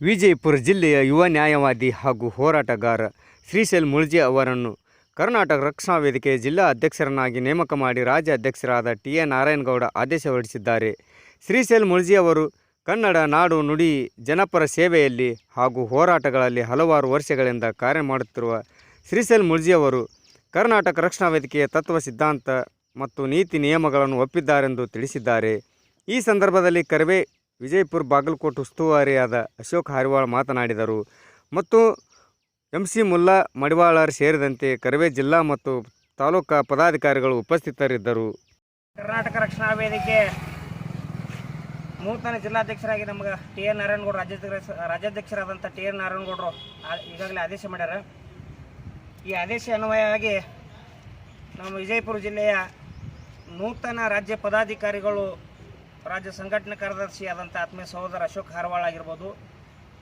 ವಿಜಯಪುರ ಜಿಲ್ಲೆಯ ಯುವ ನ್ಯಾಯವಾದಿ ಹಾಗೂ ಹೋರಾಟಗಾರ ಶ್ರೀಶೈಲ್ ಮುಳ್ಜಿ ಅವರನ್ನು ಕರ್ನಾಟಕ ರಕ್ಷಣಾ ವೇದಿಕೆ ಜಿಲ್ಲಾ ಅಧ್ಯಕ್ಷರನ್ನಾಗಿ ನೇಮಕ ಮಾಡಿ ರಾಜ್ಯ ಅಧ್ಯಕ್ಷರಾದ ಟಿ ಎ ನಾರಾಯಣಗೌಡ ಆದೇಶ ಹೊರಡಿಸಿದ್ದಾರೆ. ಶ್ರೀಶೈಲ್ ಮುಳ್ಜಿ ಅವರು ಕನ್ನಡ, ನಾಡು, ನುಡಿ, ಜನಪರ ಸೇವೆಯಲ್ಲಿ ಹಾಗೂ ಹೋರಾಟಗಳಲ್ಲಿ ಹಲವಾರು ವರ್ಷಗಳಿಂದ ಕಾರ್ಯ ಮಾಡುತ್ತಿರುವ ಶ್ರೀಶೈಲ್ ಮುಳ್ಜಿ ಅವರು ಕರ್ನಾಟಕ ರಕ್ಷಣಾ ವೇದಿಕೆಯ ತತ್ವ ಸಿದ್ಧಾಂತ ಮತ್ತು ನೀತಿ ನಿಯಮಗಳನ್ನು ಒಪ್ಪಿದ್ದಾರೆಂದು ತಿಳಿಸಿದ್ದಾರೆ. ಈ ಸಂದರ್ಭದಲ್ಲಿ ಕರವೇ ವಿಜಯಪುರ ಬಾಗಲಕೋಟೆ ಉಸ್ತುವಾರಿಯಾದ ಅಶೋಕ್ ಹಾರಿವಾಳ್ ಮಾತನಾಡಿದರು. ಮತ್ತು ಎಂ ಸಿ ಮುಲ್ಲಾ ಮಡಿವಾಳರ್ ಸೇರಿದಂತೆ ಕರವೇ ಜಿಲ್ಲಾ ಮತ್ತು ತಾಲೂಕಾ ಪದಾಧಿಕಾರಿಗಳು ಉಪಸ್ಥಿತರಿದ್ದರು. ಕರ್ನಾಟಕ ರಕ್ಷಣಾ ವೇದಿಕೆ ನೂತನ ಜಿಲ್ಲಾಧ್ಯಕ್ಷರಾಗಿ ನಮ್ಗೆ ಟಿ ಎನ್ ನಾರಾಯಣಗೌಡರು ರಾಜ್ಯಾಧ್ಯಕ್ಷ ರಾಜ್ಯಾಧ್ಯಕ್ಷರಾದಂಥ ಟಿ ಎನ್ ನಾರಾಯಣಗೌಡರು ಈಗಾಗಲೇ ಆದೇಶ ಮಾಡ್ಯಾರ. ಈ ಆದೇಶ ಅನ್ವಯವಾಗಿ ನಮ್ಮ ವಿಜಯಪುರ ಜಿಲ್ಲೆಯ ನೂತನ ರಾಜ್ಯ ಪದಾಧಿಕಾರಿಗಳು ರಾಜ್ಯ ಸಂಘಟನೆ ಕಾರ್ಯದರ್ಶಿ ಆದಂಥ ಆತ್ಮೀಯ ಸಹೋದರ ಅಶೋಕ್ ಹಾರವಾಳ್ ಆಗಿರ್ಬೋದು,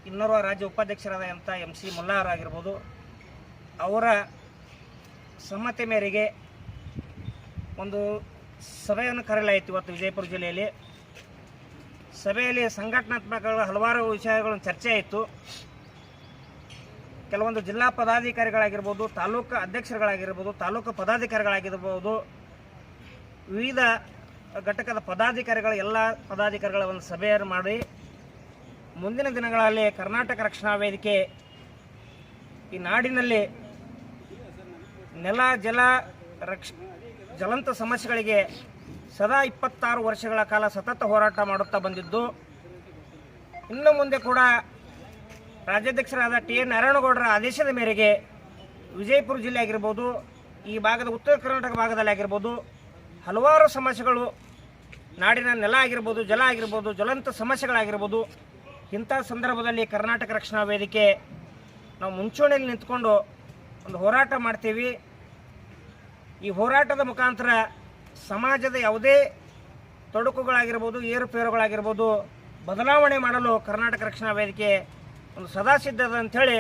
ಇನ್ನೋರ್ವ ರಾಜ್ಯ ಉಪಾಧ್ಯಕ್ಷರಾದಂಥ ಎಂ ಸಿ ಮುಲ್ಲಾರ್ ಆಗಿರ್ಬೋದು, ಅವರ ಸಮ್ಮತಿ ಮೇರೆಗೆ ಒಂದು ಸಭೆಯನ್ನು ಕರೆಯಲಾಯಿತು ಇವತ್ತು ವಿಜಯಪುರ ಜಿಲ್ಲೆಯಲ್ಲಿ. ಸಭೆಯಲ್ಲಿ ಸಂಘಟನಾತ್ಮಕ ಹಲವಾರು ವಿಷಯಗಳನ್ನು ಚರ್ಚೆ ಆಯಿತು. ಕೆಲವೊಂದು ಜಿಲ್ಲಾ ಪದಾಧಿಕಾರಿಗಳಾಗಿರ್ಬೋದು, ತಾಲೂಕು ಅಧ್ಯಕ್ಷರುಗಳಾಗಿರ್ಬೋದು, ತಾಲೂಕು ಪದಾಧಿಕಾರಿಗಳಾಗಿರ್ಬೋದು, ವಿವಿಧ ಘಟಕದ ಪದಾಧಿಕಾರಿಗಳ, ಎಲ್ಲ ಪದಾಧಿಕಾರಿಗಳ ಒಂದು ಸಭೆಯನ್ನು ಮಾಡಿ, ಮುಂದಿನ ದಿನಗಳಲ್ಲಿ ಕರ್ನಾಟಕ ರಕ್ಷಣಾ ವೇದಿಕೆ ಈ ನಾಡಿನಲ್ಲಿ ನೆಲ, ಜಲ, ರಕ್ಷ ಜಲಂತ ಸಮಸ್ಯೆಗಳಿಗೆ ಸದಾ ಇಪ್ಪತ್ತಾರು ವರ್ಷಗಳ ಕಾಲ ಸತತ ಹೋರಾಟ ಮಾಡುತ್ತಾ ಬಂದಿದ್ದು, ಇನ್ನು ಮುಂದೆ ಕೂಡ ರಾಜ್ಯಾಧ್ಯಕ್ಷರಾದ ಟಿ ಎನ್ ನಾರಾಯಣಗೌಡರ ಆದೇಶದ ಮೇರೆಗೆ ವಿಜಯಪುರ ಜಿಲ್ಲೆ ಆಗಿರ್ಬೋದು, ಈ ಭಾಗದ ಉತ್ತರ ಕರ್ನಾಟಕ ಭಾಗದಲ್ಲಿ ಆಗಿರ್ಬೋದು, ಹಲವಾರು ಸಮಸ್ಯೆಗಳು ನಾಡಿನ ನೆಲ ಆಗಿರ್ಬೋದು ಜಲ ಆಗಿರ್ಬೋದು ಜ್ವಲಂತ ಸಮಸ್ಯೆಗಳಾಗಿರ್ಬೋದು ಇಂಥ ಸಂದರ್ಭದಲ್ಲಿ ಕರ್ನಾಟಕ ರಕ್ಷಣಾ ವೇದಿಕೆ ನಾವು ಮುಂಚೂಣಿಯಲ್ಲಿ ನಿಂತ್ಕೊಂಡು ಒಂದು ಹೋರಾಟ ಮಾಡ್ತೀವಿ. ಈ ಹೋರಾಟದ ಮುಖಾಂತರ ಸಮಾಜದ ಯಾವುದೇ ತೊಡಕುಗಳಾಗಿರ್ಬೋದು ಏರುಪೇರುಗಳಾಗಿರ್ಬೋದು ಬದಲಾವಣೆ ಮಾಡಲು ಕರ್ನಾಟಕ ರಕ್ಷಣಾ ವೇದಿಕೆ ಒಂದು ಸದಾ ಸಿದ್ಧದ ಅಂಥೇಳಿ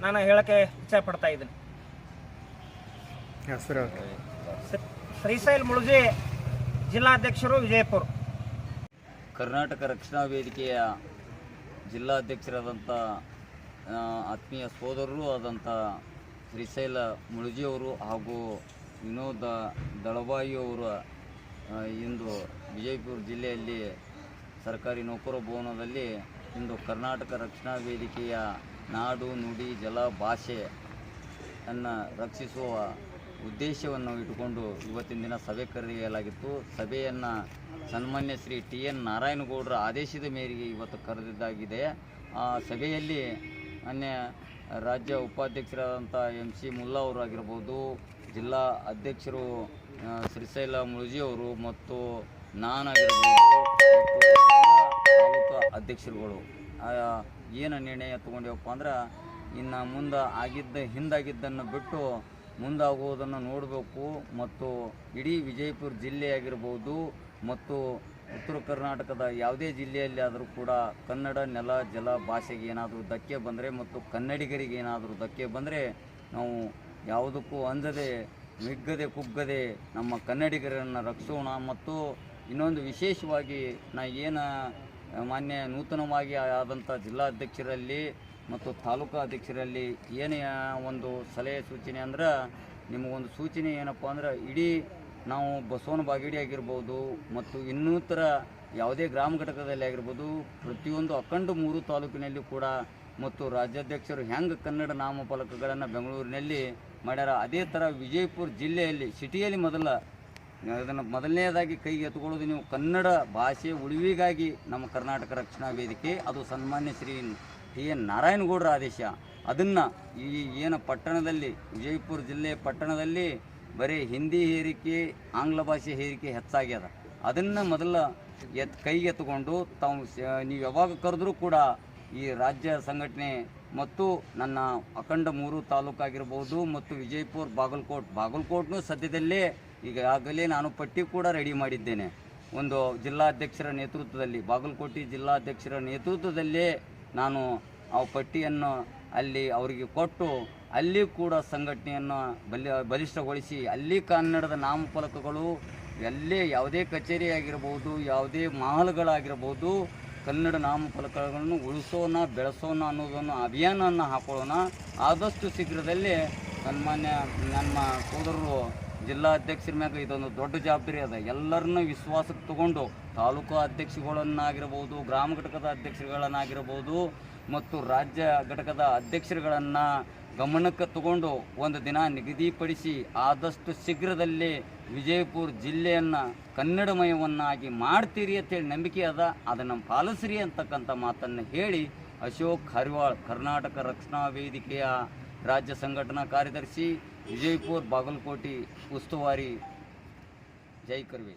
ನಾನು ಹೇಳೋಕ್ಕೆ ಇಚ್ಛೆ ಪಡ್ತಾ ಇದ್ದೀನಿ. ಶ್ರೀ- ಶ್ರೀಶೈಲ್ ಮುಳುಜಿ ಜಿಲ್ಲಾಧ್ಯಕ್ಷರು ವಿಜಯಪುರ. ಕರ್ನಾಟಕ ರಕ್ಷಣಾ ವೇದಿಕೆಯ ಜಿಲ್ಲಾಧ್ಯಕ್ಷರಾದಂಥ ಆತ್ಮೀಯ ಸೋದರರು ಆದಂಥ ಶ್ರೀಶೈಲ ಮುಳುಜಿಯವರು ಹಾಗೂ ವಿನೋದ ದಳವಾಯಿಯವರ ಆ, ಇಂದು ವಿಜಯಪುರ ಜಿಲ್ಲೆಯಲ್ಲಿ ಸರ್ಕಾರಿ ನೌಕರ ಭವನದಲ್ಲಿ ಇಂದು ಕರ್ನಾಟಕ ರಕ್ಷಣಾ ವೇದಿಕೆಯ ನಾಡು ನುಡಿ ಜಲ ಭಾಷೆ ಅನ್ನು ರಕ್ಷಿಸುವ ಉದ್ದೇಶವನ್ನು ಇಟ್ಟುಕೊಂಡು ಇವತ್ತಿನ ದಿನ ಸಭೆ ಕರೆಯಲಾಗಿತ್ತು. ಸಭೆಯನ್ನು ಸನ್ಮಾನ್ಯ ಶ್ರೀ ಟಿ ಎನ್ ನಾರಾಯಣಗೌಡರ ಆದೇಶದ ಮೇರೆಗೆ ಇವತ್ತು ಕರೆದಿದ್ದಾಗಿದೆ. ಆ ಸಭೆಯಲ್ಲಿ ಅನ್ಯ ರಾಜ್ಯ ಉಪಾಧ್ಯಕ್ಷರಾದಂಥ ಎಂ ಸಿ ಮುಲ್ಲಾ ಅವರು ಆಗಿರ್ಬೋದು ಜಿಲ್ಲಾ ಅಧ್ಯಕ್ಷರು ಶ್ರೀಶೈಲ ಮುಳುಜಿ ಅವರು ಮತ್ತು ನಾನಾಗಿರ್ಬೋದು ಮತ್ತು ತಾಲೂಕು ಅಧ್ಯಕ್ಷರುಗಳು. ಏನು ನಿರ್ಣಯ ತಗೊಂಡೇವಪ್ಪ ಅಂದ್ರೆ, ಇನ್ನು ಮುಂದೆ ಆಗಿದ್ದ ಹಿಂದಾಗಿದ್ದನ್ನು ಬಿಟ್ಟು ಮುಂದಾಗುವುದನ್ನು ನೋಡಬೇಕು ಮತ್ತು ಇಡೀ ವಿಜಯಪುರ ಜಿಲ್ಲೆಯಾಗಿರ್ಬೋದು ಮತ್ತು ಉತ್ತರ ಕರ್ನಾಟಕದ ಯಾವುದೇ ಜಿಲ್ಲೆಯಲ್ಲಿ ಆದರೂ ಕೂಡ ಕನ್ನಡ, ನೆಲ, ಜಲ ಭಾಷೆಗೆ ಏನಾದರೂ ಧಕ್ಕೆ ಬಂದರೆ ಮತ್ತು ಕನ್ನಡಿಗರಿಗೆ ಏನಾದರೂ ಧಕ್ಕೆ ಬಂದರೆ ನಾವು ಯಾವುದಕ್ಕೂ ಅಂಜದೆ, ಮಿಗ್ಗದೆ, ಕುಗ್ಗದೆ ನಮ್ಮ ಕನ್ನಡಿಗರನ್ನು ರಕ್ಷೋಣ ಮತ್ತು ಇನ್ನೊಂದು ವಿಶೇಷವಾಗಿ ನಾ ಏನು ಮಾನ್ಯ ನೂತನವಾಗಿ ಆದಂಥ ಜಿಲ್ಲಾಧ್ಯಕ್ಷರಲ್ಲಿ ಮತ್ತು ತಾಲೂಕು ಅಧ್ಯಕ್ಷರಲ್ಲಿ ಏನೇ ಒಂದು ಸಲಹೆ ಸೂಚನೆ ಅಂದ್ರೆ ನಿಮಗೊಂದು ಸೂಚನೆ ಏನಪ್ಪ ಅಂದ್ರೆ ಇಡೀ ನಾವು ಬಸವನ ಬಾಗಿಡಿ ಆಗಿರ್ಬೋದು ಮತ್ತು ಇನ್ನೂತರ ಯಾವುದೇ ಗ್ರಾಮ ಘಟಕದಲ್ಲಿ ಆಗಿರ್ಬೋದು, ಪ್ರತಿಯೊಂದು ಅಖಂಡ ಮೂರು ತಾಲೂಕಿನಲ್ಲಿ ಕೂಡ ಮತ್ತು ರಾಜ್ಯಾಧ್ಯಕ್ಷರು ಹೆಂಗೆ ಕನ್ನಡ ನಾಮಫಲಕಗಳನ್ನು ಬೆಂಗಳೂರಿನಲ್ಲಿ ಮಾಡ್ಯಾರ, ಅದೇ ಥರ ವಿಜಯಪುರ ಜಿಲ್ಲೆಯಲ್ಲಿ, ಸಿಟಿಯಲ್ಲಿ ಮೊದಲ ಅದನ್ನು ಮೊದಲನೇದಾಗಿ ಕೈಗೆ ಎತ್ಕೊಳ್ಳೋದು ನೀವು ಕನ್ನಡ ಭಾಷೆ ಉಳಿವಿಗಾಗಿ ನಮ್ಮ ಕರ್ನಾಟಕ ರಕ್ಷಣಾ ವೇದಿಕೆ, ಅದು ಸನ್ಮಾನ್ಯ ಶ್ರೀ ಟಿ ಎನ್ ನಾರಾಯಣಗೌಡರ ಆದೇಶ. ಅದನ್ನು ಈ ಏನು ಪಟ್ಟಣದಲ್ಲಿ, ವಿಜಯಪುರ ಜಿಲ್ಲೆ ಪಟ್ಟಣದಲ್ಲಿ ಬರೀ ಹಿಂದಿ ಹೇರಿಕೆ, ಆಂಗ್ಲ ಭಾಷೆ ಹೇರಿಕೆ ಹೆಚ್ಚಾಗ್ಯದ ಅದನ್ನು ಮೊದಲ ಎತ್ ಕೈಗೆ ಎತ್ಕೊಂಡು ತಾವು ನೀವು ಯಾವಾಗ ಕರೆದ್ರೂ ಕೂಡ ಈ ರಾಜ್ಯ ಸಂಘಟನೆ ಮತ್ತು ನನ್ನ ಅಖಂಡ ಮೂರು ತಾಲೂಕಾಗಿರ್ಬೋದು ಮತ್ತು ವಿಜಯಪುರ, ಬಾಗಲಕೋಟ್, ಬಾಗಲಕೋಟ್ನೂ ಸದ್ಯದಲ್ಲೇ ಈಗಾಗಲೇ ನಾನು ಪಟ್ಟಿ ಕೂಡ ರೆಡಿ ಮಾಡಿದ್ದೇನೆ. ಒಂದು ಜಿಲ್ಲಾಧ್ಯಕ್ಷರ ನೇತೃತ್ವದಲ್ಲಿ, ಬಾಗಲಕೋಟೆ ಜಿಲ್ಲಾಧ್ಯಕ್ಷರ ನೇತೃತ್ವದಲ್ಲೇ ನಾನು ಆ ಪಟ್ಟಿಯನ್ನು ಅಲ್ಲಿ ಅವರಿಗೆ ಕೊಟ್ಟು, ಅಲ್ಲಿ ಕೂಡ ಸಂಘಟನೆಯನ್ನು ಬಲಿ, ಬಲಿಷ್ಠಗೊಳಿಸಿ, ಅಲ್ಲಿ ಕನ್ನಡದ ನಾಮಫಲಕಗಳು ಎಲ್ಲೇ ಯಾವುದೇ ಕಚೇರಿ ಆಗಿರ್ಬೋದು ಯಾವುದೇ ಮಹಲ್ಗಳಾಗಿರ್ಬೋದು, ಕನ್ನಡ ನಾಮಫಲಕಗಳನ್ನು ಉಳಿಸೋಣ, ಬೆಳೆಸೋಣ ಅನ್ನೋದನ್ನು, ಅಭಿಯಾನವನ್ನು ಹಾಕೊಳ್ಳೋಣ. ಆದಷ್ಟು ಶೀಘ್ರದಲ್ಲೇ ಸನ್ಮಾನ್ಯ, ನಮ್ಮ ಸೋದರರು ಜಿಲ್ಲಾಧ್ಯಕ್ಷರ ಮ್ಯಾಗ ಇದೊಂದು ದೊಡ್ಡ ಜವಾಬ್ದಾರಿ ಅದ. ಎಲ್ಲರನ್ನ ವಿಶ್ವಾಸಕ್ಕೆ ತಗೊಂಡು ತಾಲೂಕು ಅಧ್ಯಕ್ಷಗಳನ್ನಾಗಿರ್ಬೋದು ಗ್ರಾಮ ಘಟಕದ ಅಧ್ಯಕ್ಷರುಗಳನ್ನಾಗಿರ್ಬೋದು ಮತ್ತು ರಾಜ್ಯ ಘಟಕದ ಅಧ್ಯಕ್ಷರುಗಳನ್ನು ಗಮನಕ್ಕೆ ತಗೊಂಡು ಒಂದು ದಿನ ನಿಗದಿಪಡಿಸಿ ಆದಷ್ಟು ಶೀಘ್ರದಲ್ಲಿ ವಿಜಯಪುರ ಜಿಲ್ಲೆಯನ್ನು ಕನ್ನಡಮಯವನ್ನಾಗಿ ಮಾಡ್ತೀರಿ ಅಂತೇಳಿ ನಂಬಿಕೆ ಅದ. ಅದನ್ನು ಪಾಲಿಸ್ರಿ ಅಂತಕ್ಕಂಥ ಮಾತನ್ನು ಹೇಳಿ ಅಶೋಕ್ ಹರಿವಾಳ್ ಕರ್ನಾಟಕ ರಕ್ಷಣಾ ವೇದಿಕೆಯ ರಾಜ್ಯ ಸಂಘಟನಾ ಕಾರ್ಯದರ್ಶಿ ವಿಜಯಪುರ ಬಾಗಲಕೋಟೆ ಉಸ್ತುವಾರಿ ಜೈ ಕರ್ವೆ